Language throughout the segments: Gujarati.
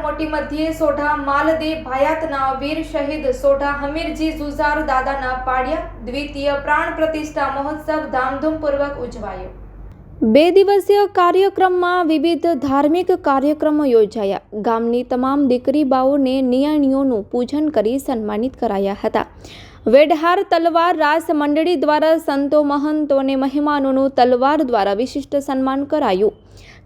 મોટી મધ્યે સોઢા માલદે ભાયાતના વીર શહીદ સોઢા હમીરજી જુઝાર દાદાના પાડ્યા. દ્વિતીય પ્રાણ પ્રતિષ્ઠા મહોત્સવ ધામધૂમપૂર્વક ઉજવાયો. બે દિવસીય કાર્યક્રમમાં વિવિધ ધાર્મિક કાર્યક્રમો યોજાયા. ગામની તમામ દીકરી બાઓને નિયાણીઓનું પૂજન કરી સન્માનિત કરાયા હતા. વેઢહાર તલવાર રાસ મંડળી દ્વારા સંતો મહંતો અને મહેમાનોનું તલવાર દ્વારા વિશિષ્ટ સન્માન કરાયું.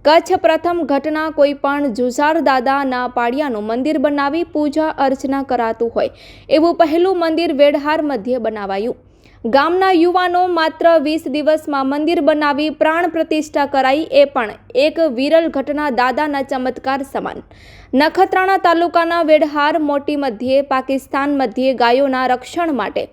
કચ્છ પ્રથમ ઘટના કોઈ પણ જુઝાર દાદાના પાડિયાનું મંદિર બનાવી પૂજા અર્ચના કરાતું હોય. એવું પહેલું મંદિર વેડહાર મધ્યે બનાવાયું. ગામના યુવાનો માત્ર વીસ દિવસમાં મંદિર બનાવી પ્રાણ પ્રતિષ્ઠા કરાઈ, એ પણ એક વિરલ ઘટના દાદાના ચમત્કાર સમાન. નખત્રાણા તાલુકાના વેડહાર મોટી મધ્યે, પાકિસ્તાન મધ્યે ગાયોના રક્ષણ માટે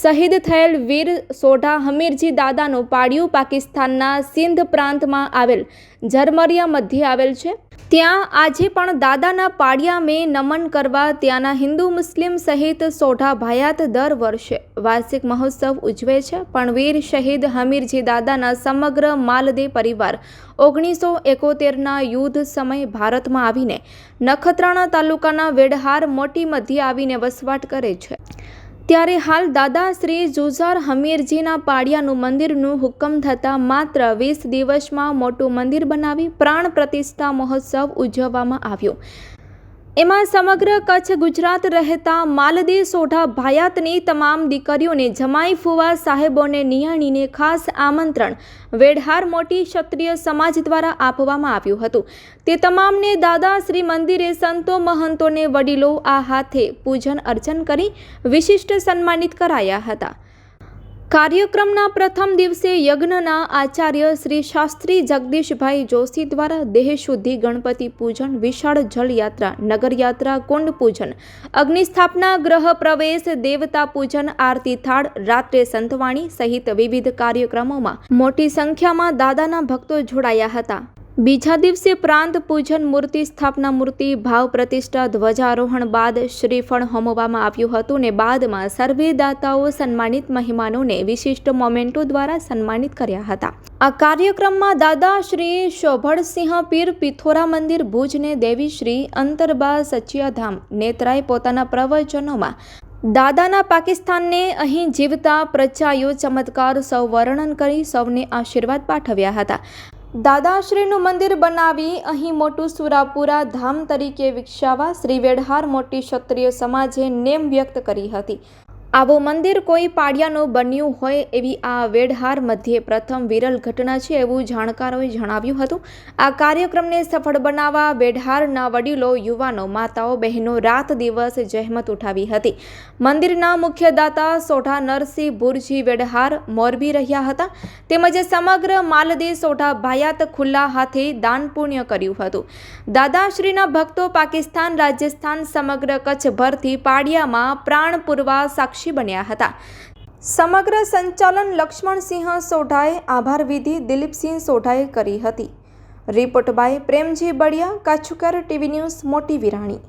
શહીદ થયેલ વીર સોઢા હમીરજી દાદાનું પાડિયું પાકિસ્તાનના સિંધ પ્રાંતમાં આવેલ ઝરમરિયા મધ્યે આવેલ છે. ત્યાં આજે પણ દાદાના પાડિયા મેં નમન કરવા ત્યાંના હિન્દુ મુસ્લિમ સહિત સોઢા ભાયાત દર વર્ષે. વાર્ષિક મહોત્સવ ઉજવે છે. પણ વીર શહીદ હમીરજી દાદાના સમગ્ર માલદે પરિવાર ઓગણીસો એકોતેરના યુદ્ધ સમયે ભારતમાં આવીને નખત્રાણા તાલુકાના વેડહાર મોટી મધ્યે આવીને વસવાટ કરે છે. ત્યારે હાલ દાદા શ્રી જુઝાર હમીરજીના પાડિયાનું મંદિરનું હુકમ થતાં માત્ર વીસ દિવસમાં મોટું મંદિર બનાવી પ્રાણ પ્રતિષ્ઠા મહોત્સવ ઉજવવામાં આવ્યો. એમાં સમગ્ર કચ્છ ગુજરાત રહેતા માલદી સોઢા ભાયાતની તમામ દીકરીઓને જમાઈ ફુવા સાહેબોને નિહાણીને ખાસ આમંત્રણ વેડહાર મોટી ક્ષત્રિય સમાજ દ્વારા આપવામાં આવ્યું હતું. તે તમામને દાદા શ્રી મંદિરે સંતો મહંતોને વડીલો આ હાથે પૂજન અર્ચન કરી વિશિષ્ટ સન્માનિત કરાયા હતા. કાર્યક્રમના પ્રથમ દિવસે યજ્ઞના આચાર્ય શ્રી શાસ્ત્રી જગદીશભાઈ જોશી દ્વારા દેહ શુદ્ધિ, ગણપતિ પૂજન, વિશાળ જળયાત્રા નગરયાત્રા કુંડ પૂજન, અગ્નિસ્થાપના ગ્રહ પ્રવેશ, દેવતા પૂજન, આરતી થાળ, રાત્રે સંતવાણી સહિત વિવિધ કાર્યક્રમોમાં મોટી સંખ્યામાં દાદાના ભક્તો જોડાયા હતા. બીજા દિવસે પ્રાંત પૂજન મૂર્તિ સ્થાપના મૂર્તિ ભાવ પ્રતિષ્ઠા ધ્વજારોહણ બાદ શ્રીફળ હોમવામાં આવ્યું હતું ને બાદમાં સર્વે દાતાઓ સન્માનિત મહેમાનોને વિશિષ્ટ મોમેન્ટો દ્વારા સન્માનિત કર્યા હતા. આ કાર્યક્રમમાં દાદા શ્રી શોભળસિંહ પીર પિથોરા મંદિર ભુજને દેવી શ્રી અંતરબા સચિયાધામ નેત્રાએ પોતાના પ્રવચનોમાં દાદાના પાકિસ્તાનને અહીં જીવતા પ્રચાયો ચમત્કાર સૌ વર્ણન કરી સૌને આશીર્વાદ પાઠવ્યા હતા. દાદાશ્રીનું મંદિર બનાવી અહીં મોટું સુરાપુરા ધામ તરીકે વિકસાવા શ્રી વેડહાર મોટી ક્ષત્રિય સમાજે નેમ વ્યક્ત કરી હતી. આવું મંદિર કોઈ પાડિયાનું બન્યું હોય એવી આ વેડહાર મધ્યે પ્રથમ વિરલ ઘટના છે એવું જાણકારોએ જણાવ્યું હતું. આ કાર્યક્રમને સફળ બનાવવા વેડહારના વડીલો, યુવાનો, માતાઓ, બહેનો રાત દિવસ જહેમત ઉઠાવી હતી. મંદિરના મુખ્ય દાતા સોઢા નરસિંહ ભુરજી વેડહાર મોરબી રહ્યા હતા. તેમજ સમગ્ર માલદે સોઢા ભાયાત ખુલ્લા હાથે દાન પુણ્ય કર્યું હતું. દાદાશ્રીના ભક્તો પાકિસ્તાન રાજસ્થાન સમગ્ર કચ્છભરથી પાડિયામાં પ્રાણ પૂરવા સાક્ષી બન્યા હતા. સમગ્ર સંચાલન લક્ષ્મણસિંહ સોઢાએ આભાર વિધિ દિલીપસિંહ સોઢાએ કરી હતી. રિપોર્ટ બાય પ્રેમજી બળિયા, કાછુકર ટીવી ન્યૂઝ, મોટી વિરાણી.